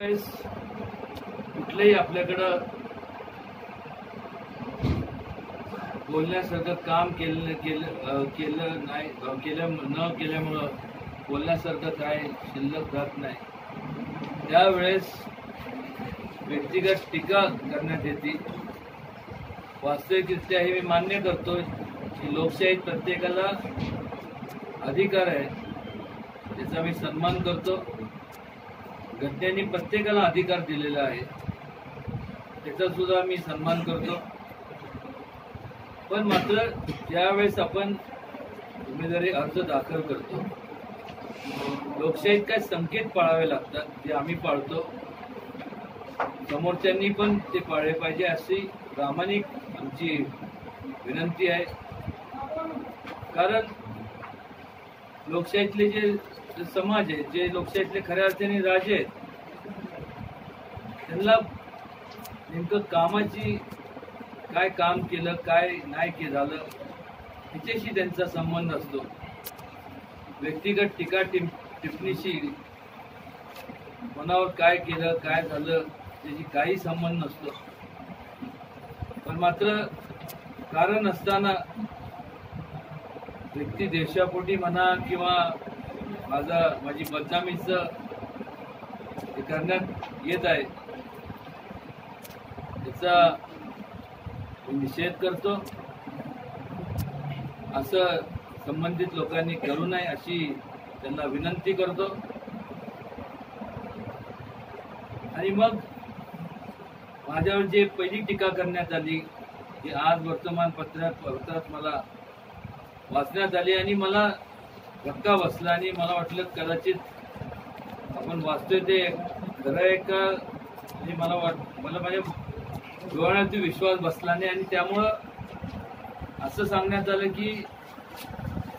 वेळेस कुठलंही आपल्याकडं बोलण्यासारखं काम केलं केलं केलं नाही केल्या न केल्यामुळं बोलण्यासारखं काय शिल्लक राहत नाही. त्यावेळेस व्यक्तिगत टीका करण्यात येते. वास्तविकरित्या हे मी मान्य करतो की लोकशाहीत प्रत्येकाला अधिकार आहे त्याचा मी सन्मान करतो. घटनेने प्रत्येकाला अधिकार दिलेला आहे. त्याचा सुद्धा मी सन्मान करतो. पण मात्र ज्यावेळेस आपण उमेदवारी अर्ज दाखल करतो लोकशाहीत काय संकेत पाळावे लागतात जे आम्ही पाळतो. समोरच्यांनी पण ते पाळले पाहिजे अशी प्रामाणिक आमची विनंती आहे. कारण लोकशाहीतले जे समाज आहे जे लोकशाहीतले खऱ्या अर्थाने राजे आहेत त्यांना नेमकं कामाची काय काम केलं काय नाही के झालं तिच्याशी त्यांचा संबंध असतो. व्यक्तिगत टीका टिप टिप्पणीशी मनावर काय केलं काय झालं त्याची काही संबंध नसतो. पण मात्र कारण असताना व्यक्ती देशापोटी म्हणा किंवा माझा माझी बदनामीचं हे करण्यात येत आहे. त्याचा निषेध करतो. असं संबंधित लोकांनी करू नये अशी त्यांना विनंती करतो. आणि मग माझ्यावर जे पहिली टीका करण्यात आली ती आज वर्तमानपत्रात पत्रात मला वाचण्यात आली आणि मला धक्का बसला आणि मला वाटलं कदाचित आपण वाचतोय ते खरं आहे का? हे मला वाट मला माझ्या डोळ्यावरती विश्वास बसला नाही आणि त्यामुळं असं सांगण्यात आलं की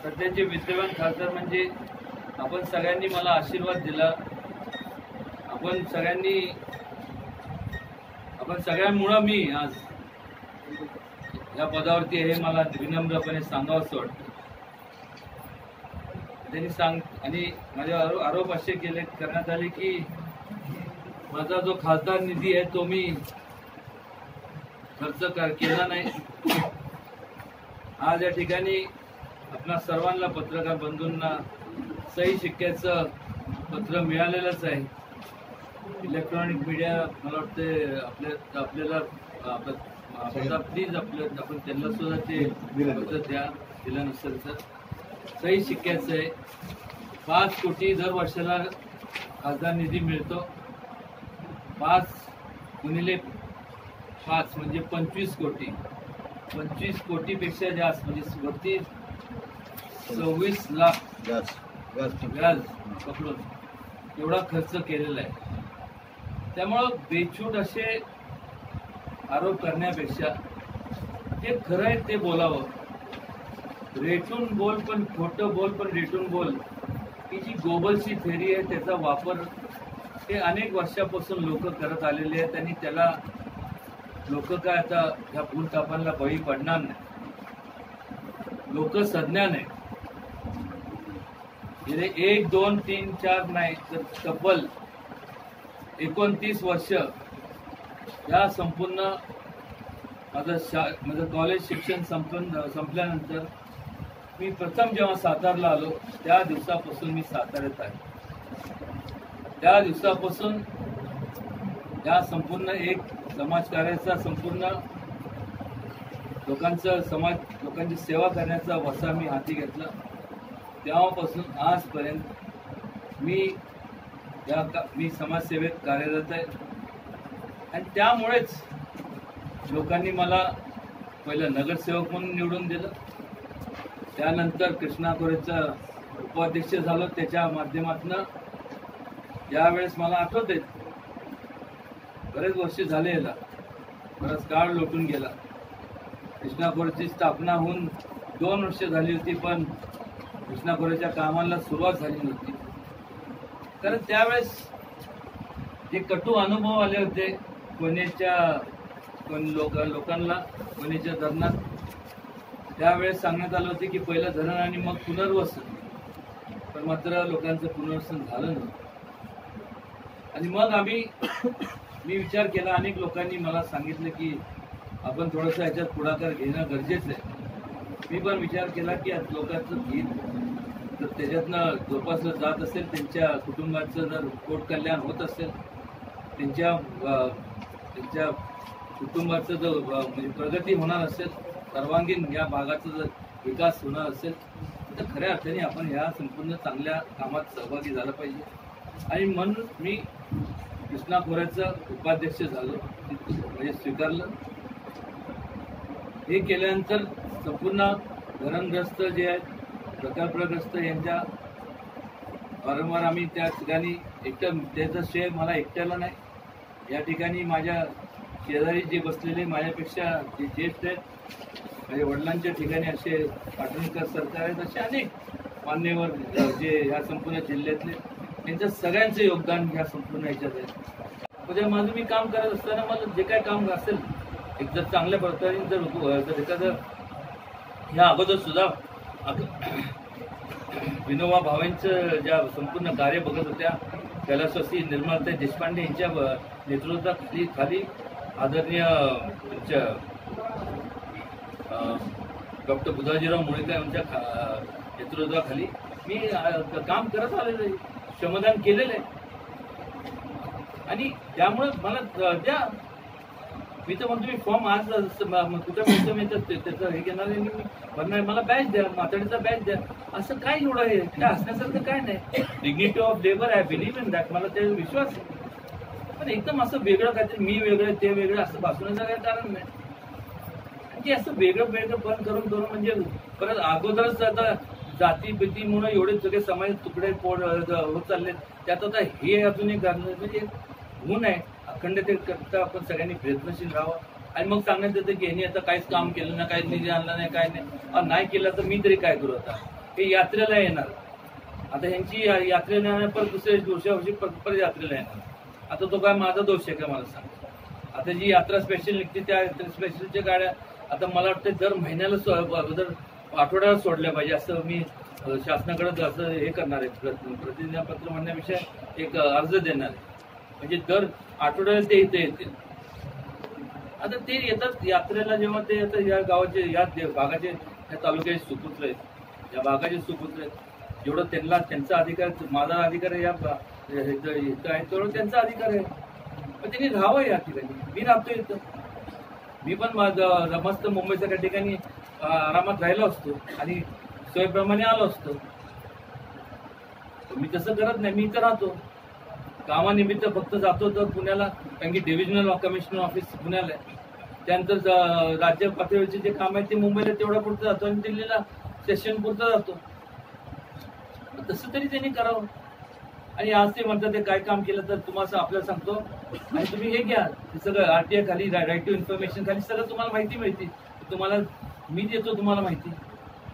सध्याचे विद्यमान खासदार म्हणजे आपण सगळ्यांनी मला आशीर्वाद दिला. आपण सगळ्यांनी आपण सगळ्यांमुळं मी आज या पदावरती हे मला विनम्रपणे सांगावंसं वाटतं. त्यांनी सांग आणि माझे आरो आरोप असे केले करण्यात आले की माझा जो खासदार निधी आहे तो मी खर्च केला नाही. आज या ठिकाणी आपणा सर्वांना पत्रकार बंधूंना सही शिक्क्याचं पत्र मिळालेलंच आहे. इलेक्ट्रॉनिक मीडिया मला वाटते आपल्या आपल्याला प्लीज आपलं आपण त्यांना सुद्धा ते पत्र द्या दिलं नसेल तर. सही शिक्क्याचं आहे. पाच कोटी दर वर्षाला खासदार निधी मिळतो. पाच गुणिले पाच म्हणजे पंचवीस कोटी. पंचवीस कोटीपेक्षा जास्त म्हणजे वरती सव्वीस लाख व्याज पकडून एवढा खर्च केलेला आहे. त्यामुळं बेछूट असे आरोप करण्यापेक्षा जे खरं आहे ते बोलावं. रेटून बोल पण खोटं बोल पण रेटून बोल. ही जी गोबलची थेरी आहे त्याचा वापर हे अनेक वर्षापासून लोक करत आलेले आहेत आणि त्याला लोक काय आता ह्या भूलतापांना बळी पडणार नाही. लोक सज्ञान आहे एक दोन तीन चार नाही तर तब्बल एकोणतीस वर्ष या संपूर्ण माझं शा माझं कॉलेज शिक्षण संपन्न संपल्यानंतर मी प्रथम जेव्हा सातारला आलो त्या दिवसापासून मी साताऱ्यात आहे. त्या दिवसापासून या संपूर्ण एक समाजकार्याचा संपूर्ण लोकांचं समाज लोकांची सेवा करण्याचा वसा मी हाती घेतला. तेव्हापासून आजपर्यंत मी या का मी समाजसेवेत कार्यरत आहे. आणि त्यामुळेच लोकांनी मला पहिलं नगरसेवक म्हणून निवडून दिलं. त्यानंतर कृष्णा खोरेचं उपाध्यक्ष झालो. त्याच्या माध्यमातनं यावेळेस मला आठवते बरेच वर्ष झाले याला. बराच काळ लोटून गेला. कृष्णा स्थापना होऊन दोन वर्ष झाली होती पण कृष्णापुराच्या कामाला सुरुवात झाली नव्हती. कारण त्यावेळेस जे कटू अनुभव आले होते कोणीच्या कोण लोक लोकांना कोणीच्या धरणात त्यावेळेस सांगण्यात आलं होतं की पहिलं धरण आणि मग पुनर्वसन. पण मात्र लोकांचं पुनर्वसन झालं नव्हतं. आणि मग आम्ही मी विचार केला अनेक लोकांनी मला सांगितलं की आपण थोडंसं याच्यात पुढाकार घेणं गरजेचं आहे. मी पण विचार केला की आज लोकांचं गीत तर त्याच्यातनं जोपासलं जात असेल त्यांच्या कुटुंबाचं जर पोट कल्याण होत असेल त्यांच्या त्यांच्या कुटुंबाचं जर म्हणजे प्रगती होणार असेल सर्वांगीण या भागाचा जर विकास होणार असेल तर खऱ्या अर्थाने आपण ह्या संपूर्ण चांगल्या कामात सहभागी झालं पाहिजे. आणि म्हणून मी कृष्णा खोऱ्याचं उपाध्यक्ष झालं. म्हणजे स्वीकारलं. हे केल्यानंतर संपूर्ण धरणग्रस्त जे आहेत प्रकल्पग्रस्त यांच्या वारंवार आम्ही त्या ठिकाणी एकटं त्याचं श्रेय मला एकट्याला नाही. या ठिकाणी माझ्या शेजारी जे बसलेले माझ्यापेक्षा जे ज्येष्ठ आहेत माझ्या वडिलांच्या ठिकाणी असे पाटणकर सरकार आहेत असे अनेक मान्यवर जे ह्या संपूर्ण जिल्ह्यातले. यांच्या सगळ्यांचं योगदान ह्या संपूर्ण याच्यात आहे. म्हणजे माझं मी काम करत असताना मला जे काय काम असेल एक जर चांगल्या प्रकारे जर जर एखादं ह्या अगोदर सुद्धा विनोबा भावेंचं ज्या संपूर्ण कार्य बघत होत्या कैलासवासी निर्मलता देशपांडे यांच्या नेतृत्वाखाली खाली आदरणीय तुमच्या डॉक्टर बुधाजीराव मुळेकर यांच्या नेतृत्वाखाली मी काम करत आलेलो आहे. श्रमदान केलेलं आहे. आणि त्यामुळे मला द्या मी तर म्हणतो मी फॉर्म आज कुठं मिळतं मी तर त्याचं हे घेणार आहे मी. भरणार मला बॅच द्या माताडीचा बॅच द्या. असं काय एवढं आहे? काय असण्यासारखं काय नाही. Dignity of labour I believe in that मला ते विश्वास आहे. पण एकदम असं वेगळं काहीतरी मी वेगळं ते वेगळं असं भासण्याचं काही कारण नाही. म्हणजे असं वेगळं वेगळं पण करून करून म्हणजे परत अगोदरच आता जाती भीतीमुळे एवढे सगळे समाज तुकडे पोड होत चालले त्यात आता हे अजून एक घालणं म्हणजे गुण आहे अखंडते करता आपण सगळ्यांनी प्रयत्नशील राहावं. आणि मग सांगण्यात येतं की यांनी आता काहीच काम केलं नाही काहीच निधी आणला नाही काय नाही. नाही केलं तर मी तरी काय करू आता? हे यात्रेला येणार. आता ह्यांची या- यात्रेला येणार परत दुसऱ्या दुसऱ्या वर्षी परत यात्रेला येणार. आता तो काय माझा दोष आहे का मला सांग? आता जी यात्रा स्पेशल निघते त्या स्पेशलच्या गाड्या आता मला वाटतं दर महिन्याला सो- दर आठवड्यात सोडल्या पाहिजे असं मी शासनाकडे असं हे करणार आहे प्रतिज्ञापत्र म्हणण्यापेक्षा एक अर्ज देणार आहे. म्हणजे दर आठवड्याला ते इथे येतील. आता ते येतात यात्रेला जेव्हा ते येतात या गावाचे या भागाचे या तालुक्याचे सुपुत्र आहेत. या भागाचे सुपुत्र आहेत. जेवढं त्यांना त्यांचा अधिकार माझा अधिकार आहे या इथं आहे तेवढं त्यांचा अधिकार आहे. पण त्यांनी राहावं या ठिकाणी. मी राहतो इथं. मी पण माझं मस्त मुंबईसारख्या ठिकाणी आरामात राहिलो असतो आणि सोयीप्रमाणे आलो असतो. मी तसं करत नाही मी इथं राहतो. कामानिमित्त फक्त जातो तर पुण्याला कारण की डिव्हिजनल कमिशनर ऑफिस पुण्याला आहे. त्यानंतर राज्य पातळीवरचे जे काम आहे ते मुंबईला तेवढ्या पुरतं जातो आणि दिल्लीला सेशन पुरतं जातो. तसं तरी त्यांनी करावं. आणि आज ते म्हणतात ते काय काम केलं तर तुम्हाला आपल्याला सांगतो. आणि तुम्ही हे घ्या. हे सगळं आरटीआय खाली राईट टू इन्फॉर्मेशन खाली सगळं तुम्हाला माहिती मिळते. तुम्हाला मी देतो तुम्हाला माहिती.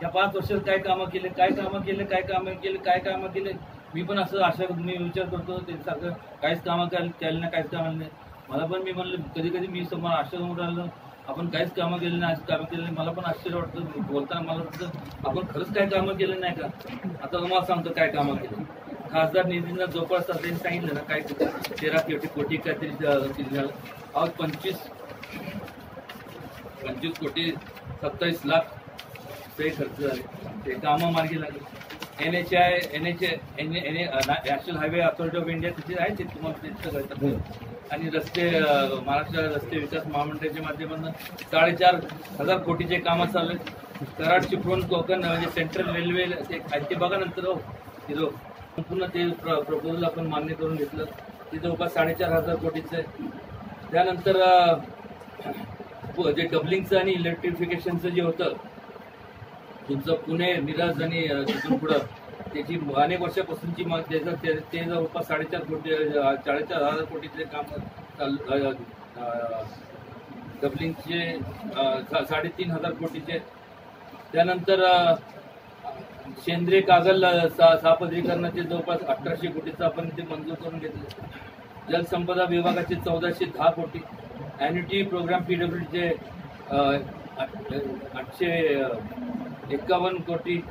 या पाच वर्षात काय कामं केले काय कामं केले काय कामं केले काय कामं केले मी पण असं आशा मी विचार करतो ते सारखं काहीच कामं केलं केलं नाही काहीच कामं नाही. मला पण मी म्हणलं कधी कधी मी समोर आश्चर्य समोर राहिलो आपण काहीच कामं केली नाही आज कामं केली नाही मला पण आश्चर्य वाटतं बोलताना मला वाटतं आपण खरंच काय कामं केलं नाही का? आता तुम्हाला सांगतो काय कामं केली. खासदार निधींना जोपासता त्यांनी सांगितलं ना काय तेरा कोटी कोटी काहीतरी झालं अहो पंचवीस पंचवीस कोटी सत्तावीस लाख ते खर्च झाले. ते कामं मार्गी लागले N H I N H N national highway authority of India तिथे आहे ते तुम्हाला तिथं कळतं. आणि रस्ते महाराष्ट्र रस्ते विकास महामंडळाच्या माध्यमातून साडेचार हजार कोटीचे कामं चालू आहेत कराड चिपळूण कोकण म्हणजे सेंट्रल रेल्वे ते ते बघा नंतर हो. तिथं संपूर्ण ते प्रपोजल आपण मान्य करून घेतलं. ते जवळपास साडेचार हजार कोटीचं. आहे त्यानंतर जे डबलिंगचं आणि इलेक्ट्रिफिकेशनचं जे होतं तुमचं पुणे मिराज आणि तिथून पुढं त्याची अनेक वर्षापासूनची मग त्याचं ते ते जवळपास साडेचार कोटी साडेचार हजार कोटीचे काम चालू डबलिंगचे सा- साडेतीन हजार कोटीचे. त्यानंतर सेंद्रिय कागद सा सापदरीकरणाचे जवळपास अठराशे कोटीचं आपण ते मंजूर करून घेतलं. जलसंपदा विभागाचे चौदाशे दहा कोटी. ॲन्युटी प्रोग्राम पी डब्ल्यूचे आठशे एक्कावन्न कोटी